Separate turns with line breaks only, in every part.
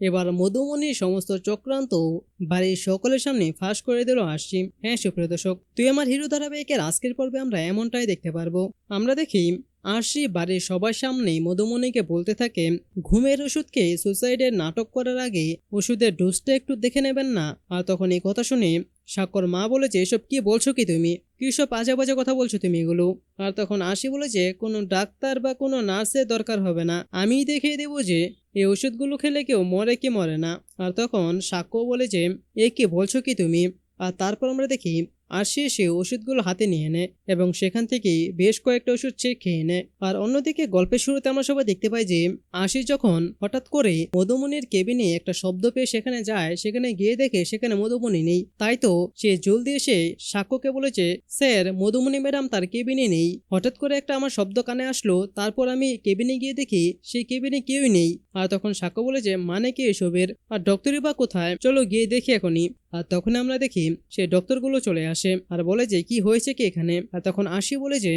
এবার মধুমণির সমস্ত চক্রান্ত বাড়ির সকলের সামনে ফাঁস করে দিল আশি হ্যাঁ সুপ্রিয় দর্শক, তুই আমার হিরো ধারাবাহিকের আজকের পর্বে আমরা এমনটাই দেখতে পারব। আমরা দেখি, আরশি বাড়ির সবার সামনে মধুমণিকে বলতে থাকে, ঘুমের ওষুধকে সুসাইডের নাটক করার আগে ওষুধের ডোজটা একটু দেখে নেবেন না। আর তখন এই কথা শুনে সাক্ষর মা বলেছে, এসব কি বলছো কি তুমি? কি সব বাজে বাজে কথা বলছো তুমি এগুলো? আর তখন আশি বলেছে, কোনো ডাক্তার বা কোনো নার্সের দরকার হবে না। আমিই দেখিয়ে দেবো যে এই ওষুধগুলো খেলে কেউ মরে কি মরে না। আর তখন সাক্ষ্য বলে যে, এ কি বলছো কি তুমি? আর তারপর আমরা দেখি আশি এসে ওষুধগুলো হাতে নিয়ে নেয় এবং সেখান থেকে বেশ কয়েকটা ওষুধ সে খেয়ে নেয়। আর অন্যদিকে গল্পের শুরুতে আমরা সবাই দেখতে পাই যে আশি যখন হঠাৎ করে মধুমণির কেবিনে একটা শব্দ পেয়ে সেখানে যায়, সেখানে গিয়ে দেখে সেখানে মধুমণি নেই। তাই তো সে জলদি এসে সাক্ষ্যকে বলেছে, স্যার, মধুমণি ম্যাডাম তার কেবিনে নেই। হঠাৎ করে একটা আমার শব্দ কানে আসলো, তারপর আমি কেবিনে গিয়ে দেখি সেই কেবিনে কেউই নেই। আর তখন সাক্ষ্য বলেছে মানে কি এসবের? আর ডক্টরই বা কোথায়? চলো গিয়ে দেখি এখনই। আর তখন আমরা দেখি সে ডক্টরগুলো চলে আসে আর বলে যে, কি হয়েছে কি এখানে? আর তখন আসি বলে যে,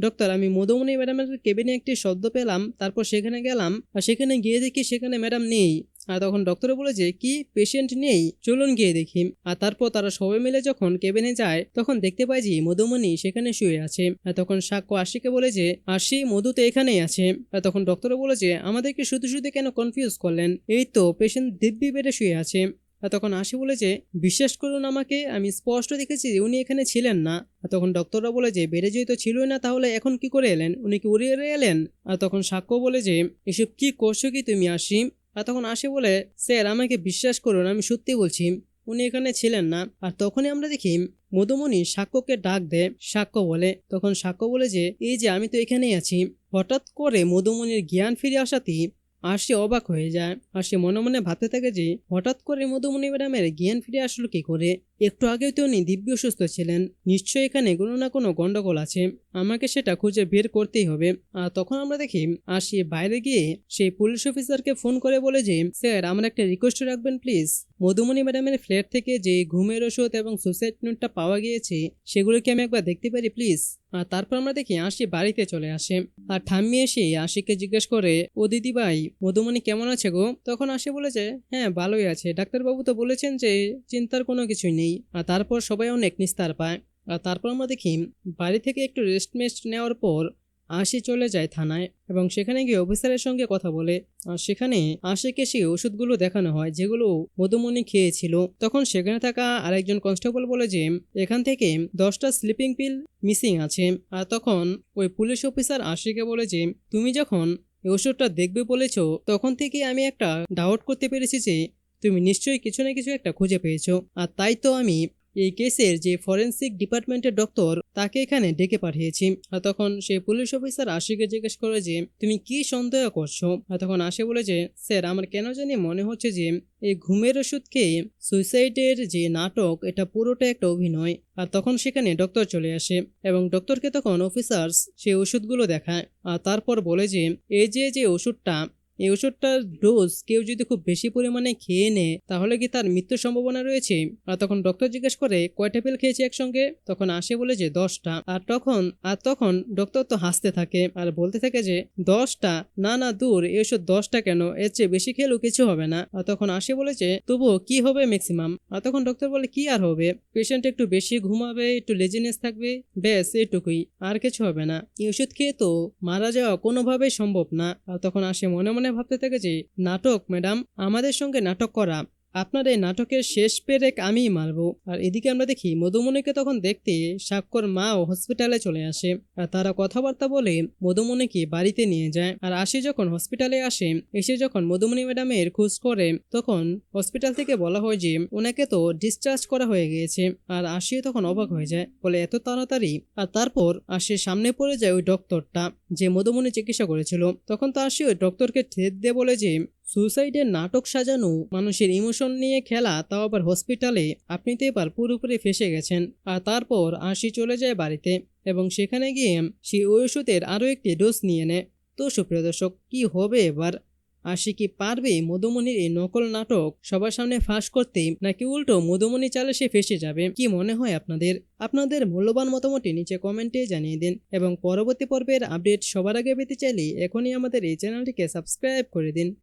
ডক্টর, আমি মধুমণি ম্যাডামের কেবিনে একটি শব্দ পেলাম, তারপর সেখানে গেলাম আর সেখানে গিয়ে দেখি সেখানে ম্যাডাম নেই। আর তখন ডক্টর বলেছে কি? পেশেন্ট নেই? চলুন গিয়ে দেখি। আর তারপর তারা সবাই মিলে যখন কেবিনে যায়, তখন দেখতে পাই যে মধুমণি সেখানে শুয়ে আছে। আর তখন সাক্ষ্য আশিকে বলে যে, আশি, মধু তো এখানেই আছে। আর তখন ডক্টর বলেছে আমাদেরকে শুধু শুধু কেন কনফিউজ করলেন? এই তো, পেশেন্ট দিব্যি বেডে শুয়ে আছে। তখন আশি বলেছে বিশ্বাস করুন আমাকে, আমি স্পষ্ট দেখেছি যে উনি এখানে ছিলেন না। আর তখন ডক্টররা বলে যে, বেড়ে যেহেতু ছিলই না, তাহলে এখন কি করে এলেন? উনি কি উড়িয়ে এলেন? আর তখন সাক্ষ্য বলে যে, এসব কি করছ কি তুমি আসি আর তখন আসি বলে, স্যার, আমাকে বিশ্বাস করুন, আমি সত্যি বলছি, উনি এখানে ছিলেন না। আর তখনই আমরা দেখি মধুমণি সাক্ষ্যকে ডাক দেয়, সাক্ষ্য বলে। তখন সাক্ষ্য বলে যে, এই যে, আমি তো এখানেই আছি। হঠাৎ করে মধুমণির জ্ঞান ফিরে আসাতেই আর সে অবাক হয়ে যায়। আর সে মনে মনে ভাবতে থাকে যে হঠাৎ করে মধুমণি ম্যাডামের জ্ঞান ফিরে আসলো কি করে? একটু আগেও তো উনি দিব্য অসুস্থ ছিলেন। নিশ্চয়ই এখানে কোনো না কোনো গন্ডগোল আছে। আমাকে সেটা খুঁজে বের করতেই হবে। আর তখন আমরা দেখি সে বাইরে গিয়ে সেই পুলিশ অফিসারকে ফোন করে বলে যে, স্যার, আমার একটা রিকোয়েস্ট রাখবেন, প্লিজ। মধুমণি ম্যাডামের ফ্ল্যাট থেকে যে ঘুমের ওষুধ এবং সুসাইড নোটটা পাওয়া গিয়েছে, সেগুলো কি আমি একবার দেখতে পারি, প্লিজ? আর তারপর আমরা দেখি আশি বাড়িতে চলে আসে। আর ঠাম্মি এসে আশিকে জিজ্ঞেস করে, ও দিদি ভাই, মধুমণি কেমন আছে গো? তখন আশি বলেছে হ্যাঁ ভালোই আছে। ডাক্তারবাবু তো বলেছেন যে, চিন্তার কোনো কিছুই নেই। আর তারপর সবাই অনেক নিস্তার পায়। আর তারপর আমরা দেখি, বাড়ি থেকে একটু রেস্ট মেস্ট নেওয়ার পর আশি চলে যায় থানায় এবং সেখানে গিয়ে অফিসারের সঙ্গে কথা বলে। আর সেখানে আশিকে সেই ওষুধগুলো দেখানো হয়, যেগুলো মধুমণি খেয়েছিল। তখন সেখানে থাকা আরেকজন কনস্টেবল বলে যে, এখান থেকে দশটা স্লিপিং পিল মিসিং আছে। আর তখন ওই পুলিশ অফিসার আশিকে বলে যে, তুমি যখন এই ওষুধটা দেখবে বলেছ, তখন থেকে আমি একটা ডাউট করতে পেরেছি যে তুমি নিশ্চয়ই কিছু না কিছু একটা খুঁজে পেয়েছ। আর তাই তো আমি এই কেসের যে ফরেন্সিক ডিপার্টমেন্টের ডক্টর, তাকে এখানে ডেকে পাঠিয়েছি। আর তখন সে পুলিশ অফিসার আশিকে জিজ্ঞেস করে যে, তুমি কি সন্দেহ করছ? আর তখন আশি বলে যে, স্যার, আমার কেন জানি মনে হচ্ছে যে, এই ঘুমের ওষুধ খেয়ে সুইসাইডের যে নাটক, এটা পুরোটা একটা অভিনয়। আর তখন সেখানে ডক্টর চলে আসে এবং ডক্টরকে তখন অফিসার্স সেই ওষুধগুলো দেখায়। আর তারপর বলে যে, এই যে যে ওষুধটা এই ওষুধটার ডোজ কেউ যদি খুব বেশি পরিমাণে খেয়ে নেয়, তাহলে কি তার মৃত্যুর সম্ভাবনা রয়েছে? আর তখন ডক্টর জিজ্ঞেস করে, কয়টা পিল খেয়েছে একসঙ্গে? তখন আসে বলে যে, দশটা। আর তখন আর তখন ডক্টর তো হাসতে থাকে আর বলতে থাকে যে, দশটা? না না, দূর, এই ওষুধ দশটা কেন? এর চেয়ে বেশি খেলেও কিছু হবে না। আর তখন আসে বলেছে তবুও কি হবে ম্যাক্সিমাম আর তখন ডক্টর বলে, কি আর হবে? পেশেন্ট একটু বেশি ঘুমাবে, একটু লেজিনেস থাকবে, ব্যাস, এটুকুই, আর কিছু হবে না। এই ওষুধ খেয়ে তো মারা যাওয়া কোনোভাবেই সম্ভব না। আর তখন আসে মনে মনে ভাবতে থাকে যে নাটক, ম্যাডাম, আমাদের সঙ্গে নাটক করা। আপনার এই নাটকের শেষ পেরেক আমিই মারবো। আর এদিকে আমরা দেখি, মধুমণিকে তখন দেখতে সাক্ষর মাও হসপিটালে চলে আসে। আর তারা কথাবার্তা বলে মধুমণিকে বাড়িতে নিয়ে যায়। আর আসি যখন হসপিটালে আসে, এসে যখন মধুমণি ম্যাডামের খোঁজ করে, তখন হসপিটাল থেকে বলা হয় যে, ওনাকে তো ডিসচার্জ করা হয়ে গিয়েছে। আর আসিও তখন অবাক হয়ে যায়, বলে, এত তাড়াতাড়ি? আর তারপর আসে সামনে পড়ে যায় ওই ডক্টরটা যে মধুমণি চিকিৎসা করেছিল, তখন তার ওই ডক্টরকে ঠেদ দিয়ে বলে যে, সুইসাইডের নাটক সাজানো মানুষের ইমোশন নিয়ে খেলা, তাও আবার হসপিটালে আপনি তো এবার পুরোপুরি ফেসে গেছেন। আর তারপর আশি চলে যায় বাড়িতে এবং সেখানে গিয়ে সে ওষুধের আরও একটি ডোজ নিয়ে নেয়। তো সুপ্রিয় দর্শক, কি হবে এবার? আশি কি পারবে মধুমণির এই নকল নাটক সবার সামনে ফাঁস করতে, নাকি উল্টো মধুমণি চালে সে ফেসে যাবে? কি মনে হয় আপনাদের? আপনাদের মূল্যবান মতামতটি নিচে কমেন্টে জানিয়ে দিন এবং পরবর্তী পর্বের আপডেট সবার আগে পেতে চাইলে এখনই আমাদের এই চ্যানেলটিকে সাবস্ক্রাইব করে দিন।